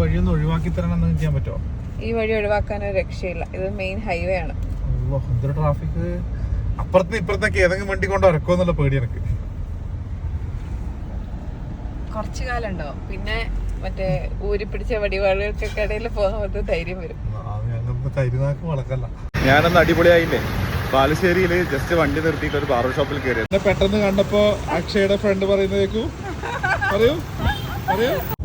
വഴിയൊന്ന് ഒഴിവാക്കി തരണം എന്ന് ചെയ്യാൻ പറ്റുമോ? ഈ വഴി ഒഴിവാക്കാൻ ഒരു രക്ഷയില്ല. ഇത് മെയിൻ ഹൈവേ ആണ്. എന്തൊരു ട്രാഫിക് അപ്പുറത്ത് ഇപ്പുറത്തൊക്കെ ഏതെങ്കിലും വണ്ടി കൊണ്ട് ഇറക്കുമെന്നുള്ള പേടി എനിക്ക്. കുറച്ചു കാലം ഉണ്ടാവും പിന്നെ മറ്റേ ഊരി പിടിച്ച വടിവാളുകൾക്കൊക്കെ ഇടയിൽ പോകുമ്പോൾ ധൈര്യം വരും. ഞാനന്ന് അടിപൊളിയായില്ലേ? ബാലുശ്ശേരിയിൽ ജസ്റ്റ് വണ്ടി നിർത്തിയിട്ട് ഒരു ബാർബർ ഷോപ്പിൽ കയറി പെട്ടെന്ന് കണ്ടപ്പോ അക്ഷയുടെ ഫ്രണ്ട് പറയുന്നതേക്കു. പറയൂ പറയൂ.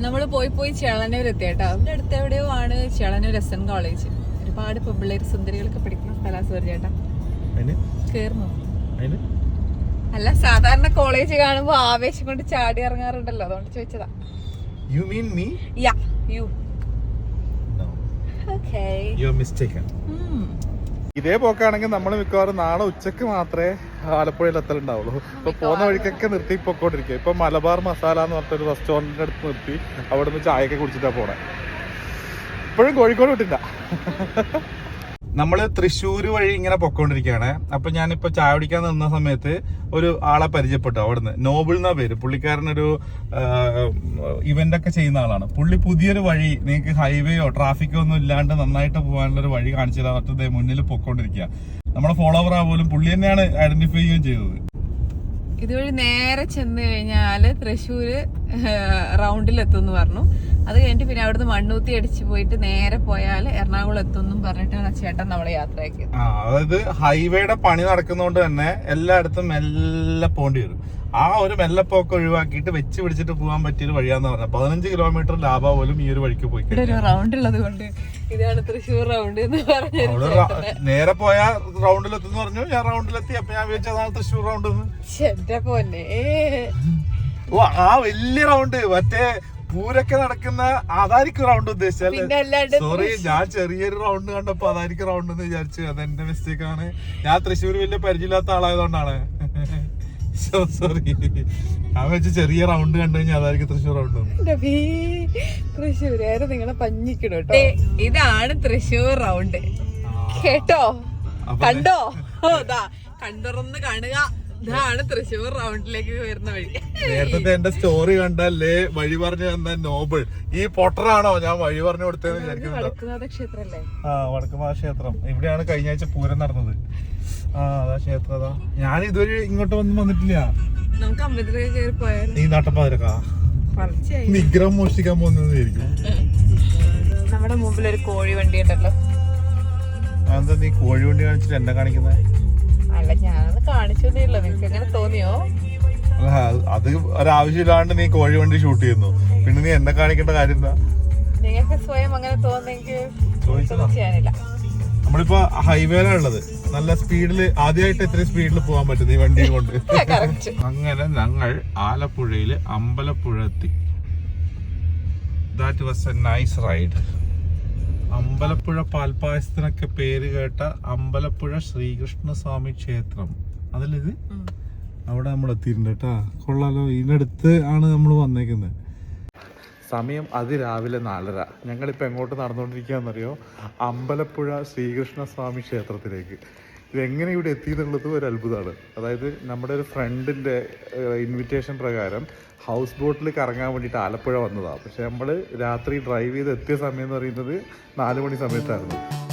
നമ്മൾ പോയി പോയി ചേളന്നൂർ എത്തി കേട്ടോ അവിടെ അടുത്ത് എവിടെയോ ആണ് ചേളന്നൂർ എസ് എൻ കോളേജ്. ഒരുപാട് പെമ്പിള്ളേര് സുന്ദരികളൊക്കെ പഠിക്കുന്ന സ്ഥലമാണ് സൂര്യേട്ടാ. കേറുന്നു അല്ല സാധാരണ കോളേജ് കാണുമ്പോ ആവേശം കൊണ്ട് ചാടി ഇറങ്ങാറുണ്ടല്ലോ. അതുകൊണ്ട് ചോദിച്ചതാ. You mean me yeah you okay you are mistaken ഇതേ പോക്കാണെങ്കിൽ നമ്മൾ മിക്കവാറും നാളെ ഉച്ചയ്ക്ക് മാത്രമേ ആലപ്പുഴയിൽ എത്തലുണ്ടാവുള്ളൂ അപ്പൊ പോകുന്ന വഴിക്കൊക്കെ നിർത്തി പൊക്കോണ്ടിരിക്കുക ഇപ്പൊ മലബാർ മസാല എന്ന് പറഞ്ഞൊരു റെസ്റ്റോറന്റിന്റെ അടുത്ത് നിർത്തി. അവിടെ നിന്ന് ചായയൊക്കെ കുടിച്ചിട്ടാണ് പോണേ. ഇപ്പോഴും കോഴിക്കോട് വിട്ടില്ല. നമ്മൾ തൃശ്ശൂർ വഴി ഇങ്ങനെ പൊക്കോണ്ടിരിക്കുകയാണ് അപ്പൊ ഞാനിപ്പോ ചായ കുടിക്കാൻ നിന്ന സമയത്ത് ഒരു ആളെ പരിചയപ്പെട്ടു അവിടുന്ന്. നോബിൾ എന്നാ പേര്. പുള്ളിക്കാരനൊരു ഇവന്റ് ഒക്കെ ചെയ്യുന്ന ആളാണ്. പുള്ളി പുതിയൊരു വഴി നിങ്ങൾക്ക് ഹൈവേയോ ട്രാഫിക്കോ ഒന്നും ഇല്ലാണ്ട് നന്നായിട്ട് പോകാനുള്ള ഒരു വഴി കാണിച്ചു തരാൻ മുന്നിൽ പൊക്കോണ്ടിരിക്കുക നമ്മുടെ ഫോളോവർ ആ പോലും പുള്ളി തന്നെയാണ് ഐഡന്റിഫൈ ചെയ്യുകയും ചെയ്തത്. ഇതുവഴി നേരെ ചെന്ന് കഴിഞ്ഞാൽ തൃശ്ശൂര് റൗണ്ടിൽ എത്തുമെന്ന് പറഞ്ഞു. അത് കഴിഞ്ഞിട്ട് പിന്നെ അവിടുന്ന് മണ്ണൂത്തി അടിച്ച് പോയിട്ട് നേരെ പോയാൽ എറണാകുളം എത്തുമെന്നും പറഞ്ഞിട്ടാണ് ചേട്ടൻ നമ്മളെ യാത്രയാക്കിയത്. അതായത് ഹൈവേയുടെ പണി നടക്കുന്നതുകൊണ്ട് തന്നെ എല്ലായിടത്തും മെല്ലെ പോണ്ടി വരും. ആ ഒരു വെള്ളപ്പൊക്കെ ഒഴിവാക്കിയിട്ട് വെച്ച് പിടിച്ചിട്ട് പോകാൻ പറ്റിയൊരു വഴിയാന്ന് പറഞ്ഞത്. പതിനഞ്ച് കിലോമീറ്റർ ലാഭ പോലും ഈ ഒരു വഴിക്ക് പോയി റൗണ്ട് ഉള്ളത് കൊണ്ട് ഇതാണ് തൃശ്ശൂർ റൗണ്ട് എന്ന് പറഞ്ഞു നേരെ പോയ റൗണ്ടിലെത്തുന്ന് പറഞ്ഞു. ഞാൻ റൗണ്ടിലെത്തി അപ്പൊ ഞാൻ വിചാരിച്ചതാണ് തൃശ്ശൂർ റൗണ്ട് എന്ന്. എന്റെ പോലെ ഓ ആ വലിയ റൗണ്ട് മറ്റേ പൂരൊക്കെ നടക്കുന്ന അതായിരിക്കും റൗണ്ട് ഉദ്ദേശിച്ചല്ലേ സോറി ഞാൻ ചെറിയൊരു റൗണ്ട് കണ്ടപ്പോ അതായിരിക്കും റൗണ്ട് എന്ന് വിചാരിച്ചു. അതെന്റെ മിസ്റ്റേക്ക് ആണ്. ഞാൻ തൃശ്ശൂർ വലിയ പരിചയമില്ലാത്ത ആളായതുകൊണ്ടാണ്. സോറി ഞാൻ വെച്ച് ചെറിയ റൗണ്ട് കണ്ടു കഴിഞ്ഞാൽ അതായിരിക്കും തൃശ്ശൂർ റൗണ്ട് തൃശ്ശൂരുകാര് നിങ്ങളെ പഞ്ഞിക്കിടും കേട്ടോ? ഇതാണ് തൃശ്ശൂർ റൗണ്ട് കേട്ടോ? കണ്ടോ? കണ്ടുറന്ന് കാണുക. ഇതാണ് തൃശ്ശൂർ റൗണ്ടിലേക്ക് വരുന്ന വഴി. നേരത്തെ എന്റെ സ്റ്റോറി കണ്ടല്ലേ? വഴി പറഞ്ഞു തന്ന നോബിൾ. ഈ പൊട്ടറാണോ ഞാൻ വഴി പറഞ്ഞു കൊടുത്തതെന്ന് വിചാരിക്കുന്നുണ്ടോ? വടക്കുനാഥ ആ വടക്കുമാ ക്ഷേത്രം. ഇവിടെയാണ് കഴിഞ്ഞ ആഴ്ച പൂരം നടന്നത്. ആ അതാ ക്ഷേത്ര ഞാൻ ഇതുവരെ ഇങ്ങോട്ട് ഒന്നും വന്നിട്ടില്ല. നീ ഈ നട്ടപ്പാതിരക്കാ നിഗ്രഹം മോഷ്ടിക്കാൻ പോകുന്നതായിരിക്കും. നമ്മുടെ മുമ്പിൽ ഒരു കോഴി വണ്ടി ഉണ്ടല്ലോ. അതെന്താ നീ കോഴി വണ്ടി കാണിച്ചിട്ട് എന്നെ കാണിക്കുന്നത് അല്ല ഞാനത് കാണിച്ചതേ ഉള്ളൂ. നിനക്ക് എങ്ങനെ തോന്നിയോ? അത് ഒരാവശ്യമില്ലാണ്ട് നീ കോഴി വണ്ടി ഷൂട്ട് ചെയ്യുന്നു. പിന്നെ നീ എന്നെ കാണിക്കേണ്ട കാര്യം എന്താ? നിങ്ങൾക്ക് സ്വയം അങ്ങനെ തോന്നുന്നെങ്കിൽ നമ്മളിപ്പോ ഹൈവേയിലാണ് ഉള്ളത്. നല്ല സ്പീഡിൽ ആദ്യമായിട്ട് എത്ര സ്പീഡിൽ പോകാൻ പറ്റും ഈ വണ്ടി കൊണ്ട്? അങ്ങനെ ഞങ്ങൾ ആലപ്പുഴയിൽ അമ്പലപ്പുഴ എത്തി. That was a nice ride Ambalappuzha പാൽപ്പായസത്തിനൊക്കെ പേര് കേട്ട അമ്പലപ്പുഴ ശ്രീകൃഷ്ണസ്വാമി ക്ഷേത്രം. അതല്ലേ അവിടെ നമ്മൾ എത്തിയിട്ടുണ്ട് കേട്ടാ. കൊള്ളാലോ. ഇതിനടുത്ത് ആണ് നമ്മൾ വന്നേക്കുന്നത്. സമയം അതിരാവിലെ നാലര. ഞങ്ങളിപ്പോൾ എങ്ങോട്ട് നടന്നുകൊണ്ടിരിക്കുകയെന്നറിയോ അമ്പലപ്പുഴ ശ്രീകൃഷ്ണസ്വാമി ക്ഷേത്രത്തിലേക്ക്. ഇതെങ്ങനെ ഇവിടെ എത്തിയെന്നുള്ളത് ഒരു അത്ഭുതമാണ്. അതായത് നമ്മുടെ ഒരു ഫ്രണ്ടിന്റെ ഇൻവിറ്റേഷൻ പ്രകാരം ഹൗസ് ബോട്ടിൽ കറങ്ങാൻ വേണ്ടിയിട്ട് ആലപ്പുഴ വന്നതാണ് പക്ഷേ നമ്മൾ രാത്രി ഡ്രൈവ് ചെയ്ത് എത്തിയ സമയം എന്ന് പറയുന്നത് നാല് മണി സമയത്തായിരുന്നു.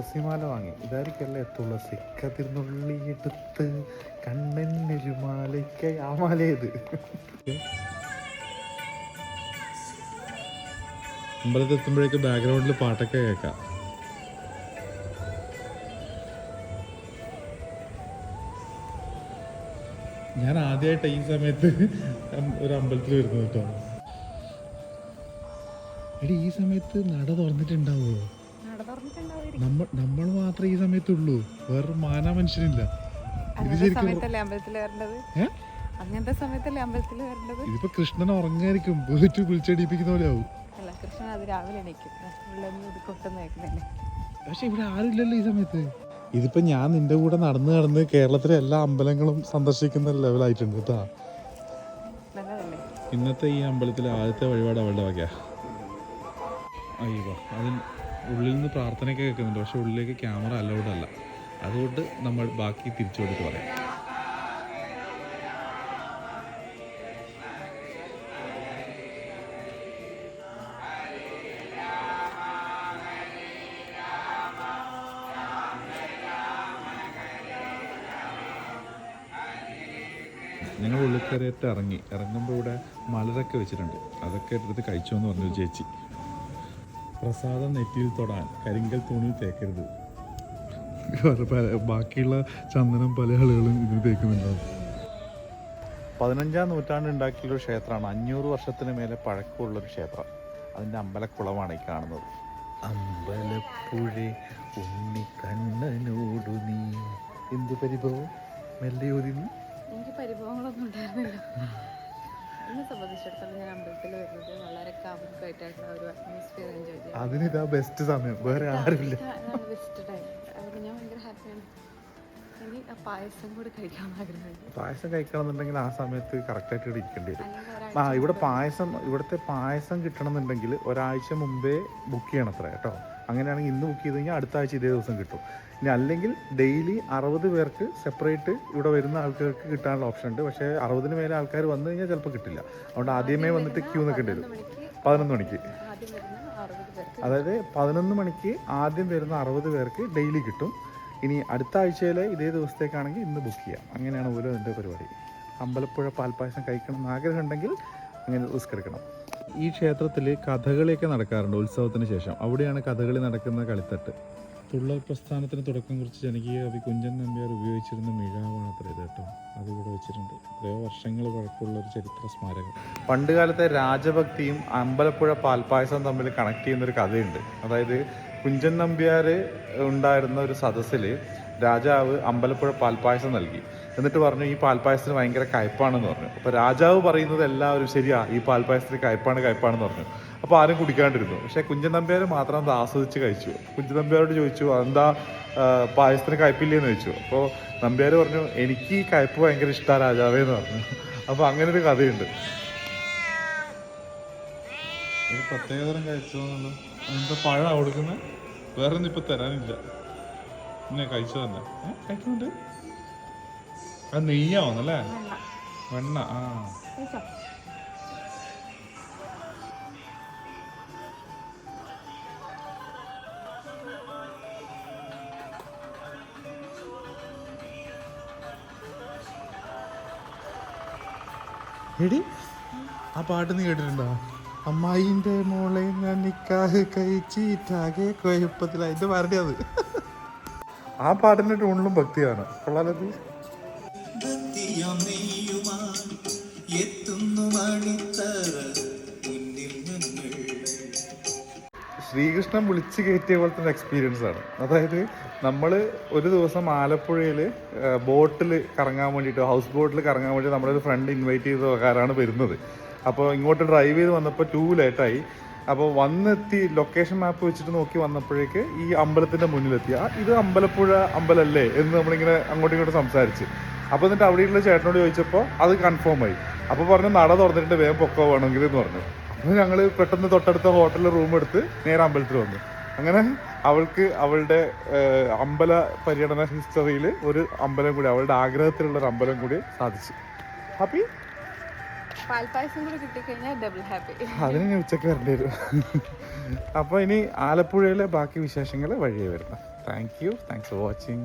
തുളസിമാല വാങ്ങി. ഇതായിരിക്കല്ലേ തുളസി കതിർന്നുള്ളിയെടുത്ത് കണ്ണനൊരു മാലയ്ക്ക് ആ മാല ഇത് അമ്പലത്തിൽ എത്തുമ്പോഴേക്ക് ബാക്ക്ഗ്രൗണ്ടിൽ പാട്ടൊക്കെ കേൾക്കാം. ഞാൻ ആദ്യമായിട്ട് ഈ സമയത്ത് ഒരു അമ്പലത്തിൽ വരുന്നത് കേട്ടോ. എടി ഈ സമയത്ത് നട തുറന്നിട്ടുണ്ടാവുമോ? നട തുറന്നിട്ടുണ്ടാവും നമ്മൾ നമ്മൾ മാത്രമേ ഈ സമയത്തുള്ളൂ. വേറൊരു മാനാ മനുഷ്യനില്ല. ഇത് ശരിക്കും സമയത്തല്ലേ അമ്പലത്തിൽ വരേണ്ടത്? ഏ? അങ്ങനത്തെ സമയത്തല്ലേ അമ്പലത്തിൽ വരേണ്ടത്? ഇതിപ്പോ കൃഷ്ണൻ ഉറങ്ങായിരിക്കും പോയിട്ട് വിളിച്ചടിപ്പിക്കുന്ന പോലെ ആവും. അല്ല കൃഷ്ണൻ അത് രാവിലെ എണീക്കും. പക്ഷെ ഇവിടെ ആരുമില്ലല്ലോ ഈ സമയത്ത്. ഇതിപ്പോ ഞാൻ നിന്റെ കൂടെ നടന്ന് നടന്ന് കേരളത്തിലെ എല്ലാ അമ്പലങ്ങളും സന്ദർശിക്കുന്ന ലെവലായിട്ടുണ്ട് കേട്ടാ. ഇന്നത്തെ ഈ അമ്പലത്തിലെ ആദ്യത്തെ വഴിപാട് അവളുടെ വകയാ. അയ്യോ അതിന് ഉള്ളിൽ നിന്ന് പ്രാർത്ഥനയൊക്കെ കേൾക്കുന്നുണ്ട്. പക്ഷെ ഉള്ളിലേക്ക് ക്യാമറ അലൗഡ് അല്ല. അതുകൊണ്ട് നമ്മൾ ബാക്കി തിരിച്ചു കൊടുത്ത് പറയാം ഞങ്ങൾ ഉള്ളിൽ ഇറങ്ങി. ഇറങ്ങുമ്പോൾ ഇവിടെ മലരൊക്കെ വെച്ചിട്ടുണ്ട്. അതൊക്കെ എടുത്തിട്ട് കഴിച്ചോ എന്ന് പറഞ്ഞു ചേച്ചി. പ്രസാദം നെറ്റിയിൽ തൊടാൻ കരിങ്കൽ തൂണിൽ തേക്കരുത്. ബാക്കിയുള്ള ചന്ദനം പല ആളുകളും ഇതിൽ തേക്കുന്നുണ്ടാവും. പതിനഞ്ചാം നൂറ്റാണ്ട് ഉണ്ടാക്കിയുള്ള ഒരു ക്ഷേത്രമാണ്. അഞ്ഞൂറ് വർഷത്തിന് മേലെ പഴക്കമുള്ള ഒരു ക്ഷേത്രം. അതിന്റെ അമ്പലക്കുളമാണ് ഈ കാണുന്നത്. അമ്പലപ്പുഴ ഉണ്ണിക്കണ്ണനോടു നീ. എന്ത് പരിഭവം? എനിക്ക് പരിഭവങ്ങളൊന്നും ഉണ്ടായിരുന്നില്ല. എന്നെ സംബന്ധിച്ചിടത്തോളം ഞാൻ അമ്പലത്തിൽ വരുന്നത് വളരെ കാമുകമായിട്ടാണ് ഒരു അറ്റ്മോസ്ഫിയർ എൻജോയ് ചെയ്യാം അതിനിതാ ബെസ്റ്റ് സമയം. വേറെ ആരുമില്ല. അതാണ് ബെസ്റ്റ് ടൈം അതുകൊണ്ട് ഞാൻ ഭയങ്കര ഹാപ്പിയാണ് ആ പായസം കൂടി കഴിക്കാൻ ആഗ്രഹമുണ്ട്. പായസം കഴിക്കണമെന്നുണ്ടെങ്കിൽ ആ സമയത്ത് കറക്റ്റായിട്ട് ഇവിടെ ഇരിക്കേണ്ടി വരും. ആ ഇവിടെ പായസം ഇവിടുത്തെ പായസം കിട്ടണമെന്നുണ്ടെങ്കിൽ ഒരാഴ്ച മുമ്പേ ബുക്ക് ചെയ്യണം അത്ര കേട്ടോ? അങ്ങനെയാണെങ്കിൽ ഇന്ന് ബുക്ക് ചെയ്ത് കഴിഞ്ഞാൽ അടുത്ത ആഴ്ച ഇതേ ദിവസം കിട്ടും. ഇനി അല്ലെങ്കിൽ ഡെയിലി അറുപത് പേർക്ക് സെപ്പറേറ്റ് ഇവിടെ വരുന്ന ആൾക്കാർക്ക് കിട്ടാനുള്ള ഓപ്ഷൻ ഉണ്ട്. പക്ഷേ അറുപതിന് മേലെ ആൾക്കാർ വന്നു കഴിഞ്ഞാൽ ചിലപ്പോൾ കിട്ടില്ല. അതുകൊണ്ട് ആദ്യമേ വന്നിട്ട് ക്യൂ നിൽക്കേണ്ടി വരും. പതിനൊന്ന് മണിക്ക് അതായത് പതിനൊന്ന് മണിക്ക് ആദ്യം വരുന്ന അറുപത് പേർക്ക് ഡെയിലി കിട്ടും. ഇനി അടുത്ത ആഴ്ചയിലെ ഇതേ ദിവസത്തേക്കാണെങ്കിൽ ഇന്ന് ബുക്ക് ചെയ്യാം. അങ്ങനെയാണ് ഓരോ എന്റെ പരിപാടി. അമ്പലപ്പുഴ പാൽപ്പായസം കഴിക്കണം എന്ന് ആഗ്രഹമുണ്ടെങ്കിൽ അങ്ങനെ റിസ്ക് എടുക്കണം. ഈ ക്ഷേത്രത്തിൽ കഥകളിയൊക്കെ നടക്കാറുണ്ട് ഉത്സവത്തിന് ശേഷം. അവിടെയാണ് കഥകളി നടക്കുന്ന കളിത്തട്ട്. തുള്ളൽ പ്രസ്ഥാനത്തിന് തുടക്കം കുറിച്ച് ജനകീയ കവി കുഞ്ചൻ നമ്പ്യാർ ഉപയോഗിച്ചിരുന്ന മിഴാവാണ് അത്ര ഇത് കേട്ടോ. അതിവിടെ വെച്ചിട്ടുണ്ട്. എത്രയോ വർഷങ്ങൾ പഴക്കമുള്ള ഒരു ചരിത്ര സ്മാരകം. പണ്ടുകാലത്തെ രാജഭക്തിയും അമ്പലപ്പുഴ പാൽപ്പായസം തമ്മിൽ കണക്ട് ചെയ്യുന്ന ഒരു കഥയുണ്ട്. അതായത് കുഞ്ചൻ നമ്പ്യാർ ഉണ്ടായിരുന്ന ഒരു സദസ്സിൽ രാജാവ് അമ്പലപ്പുഴ പാൽപ്പായസം നൽകി. എന്നിട്ട് പറഞ്ഞു ഈ പാൽപ്പായസത്തിന് ഭയങ്കര കയ്പാണെന്ന് പറഞ്ഞു. അപ്പോൾ രാജാവ് പറയുന്നത് എല്ലാവരും ശരിയാ ഈ പാൽപ്പായസത്തിന് കയ്പാണ് കയ്പാണെന്ന് പറഞ്ഞു. അപ്പോൾ ആരും കുടിക്കാണ്ടിരുന്നു. പക്ഷേ കുഞ്ചൻ നമ്പ്യാർ മാത്രം അത് ആസ്വദിച്ച് കഴിച്ചു. കുഞ്ചൻ നമ്പ്യാരോട് ചോദിച്ചു എന്താ പായസത്തിന് കയ്പില്ലേന്ന്? ചോദിച്ചു. അപ്പോൾ നമ്പ്യാർ പറഞ്ഞു എനിക്ക് ഈ കയ്പ് ഭയങ്കര ഇഷ്ടമാണ് രാജാവേ എന്ന് പറഞ്ഞു. അപ്പോൾ അങ്ങനെ ഒരു കഥയുണ്ട്. ഒരു പ്രത്യേകതരം കഴിച്ചോന്നുള്ളൂ എന്താ പഴം കൊടുക്കുന്നത് വേറെ ഒന്നും ഇപ്പൊ തരാനില്ല. പിന്നെ കഴിച്ചു തന്നെ. കഴിക്കുന്നുണ്ട്? അത് നെയ്യാവുന്നല്ലേ? വെണ്ണ ആ? എടി ആ പാട്ട് നീ കേട്ടിട്ടുണ്ടോ? അമ്മായിന്റെ മോളെ ഞാൻ നിക്കാഹ് കഴിച്ചിട്ടാകെ കുഴപ്പത്തില അതിന്റെ പാരടി അത് ആ പാട്ടിന്റെ ടൂണിലും ഭക്തിയാണ്. കൊള്ളാലത് ശ്രീകൃഷ്ണൻ വിളിച്ച് കയറ്റിയ പോലത്തെ ഒരു എക്സ്പീരിയൻസ് ആണ്. അതായത് നമ്മൾ ഒരു ദിവസം ആലപ്പുഴയിൽ ബോട്ടിൽ കറങ്ങാൻ വേണ്ടിയിട്ട് ഹൗസ് ബോട്ടിൽ കറങ്ങാൻ വേണ്ടി നമ്മുടെ ഒരു ഫ്രണ്ട് ഇൻവൈറ്റ് ചെയ്ത പ്രകാരമാണ് വരുന്നത്. അപ്പോൾ ഇങ്ങോട്ട് ഡ്രൈവ് ചെയ്ത് വന്നപ്പോൾ ടൂ ലേറ്റായി അപ്പോൾ വന്നെത്തി ലൊക്കേഷൻ മാപ്പ് വെച്ചിട്ട് നോക്കി വന്നപ്പോഴേക്ക് ഈ അമ്പലത്തിന്റെ മുന്നിലെത്തി. ആ ഇത് അമ്പലപ്പുഴ അമ്പലല്ലേ എന്ന് നമ്മളിങ്ങനെ അങ്ങോട്ടും ഇങ്ങോട്ടും സംസാരിച്ച്. അപ്പോൾ എന്നിട്ട് അവിടെയുള്ള ചേട്ടനോട് ചോദിച്ചപ്പോൾ അത് കൺഫേം ആയി. അപ്പോൾ പറഞ്ഞു നട തുറന്നിട്ട് വേഗം പൊക്കോ വേണമെങ്കിൽ എന്ന് പറഞ്ഞു. അപ്പോൾ ഞങ്ങൾ പെട്ടെന്ന് തൊട്ടടുത്ത ഹോട്ടലിൽ റൂം എടുത്ത് നേരെ അമ്പലത്തിൽ വന്നു. അങ്ങനെ അവൾക്ക് അവളുടെ അമ്പല പര്യടന ഹിസ്റ്ററിയിൽ ഒരു അമ്പലം കൂടി അവളുടെ ആഗ്രഹത്തിലുള്ള ഒരു അമ്പലം കൂടി സാധിച്ചു. ഹാപ്പി പാൽപ്പായസം കൂടി ഡബിൾ ഹാപ്പി ഉച്ചയ്ക്ക് വരേണ്ടി വരും. അപ്പോൾ ഇനി ആലപ്പുഴയിലെ ബാക്കി വിശേഷങ്ങൾ വഴിയേ വരുന്നു thank you thanks for watching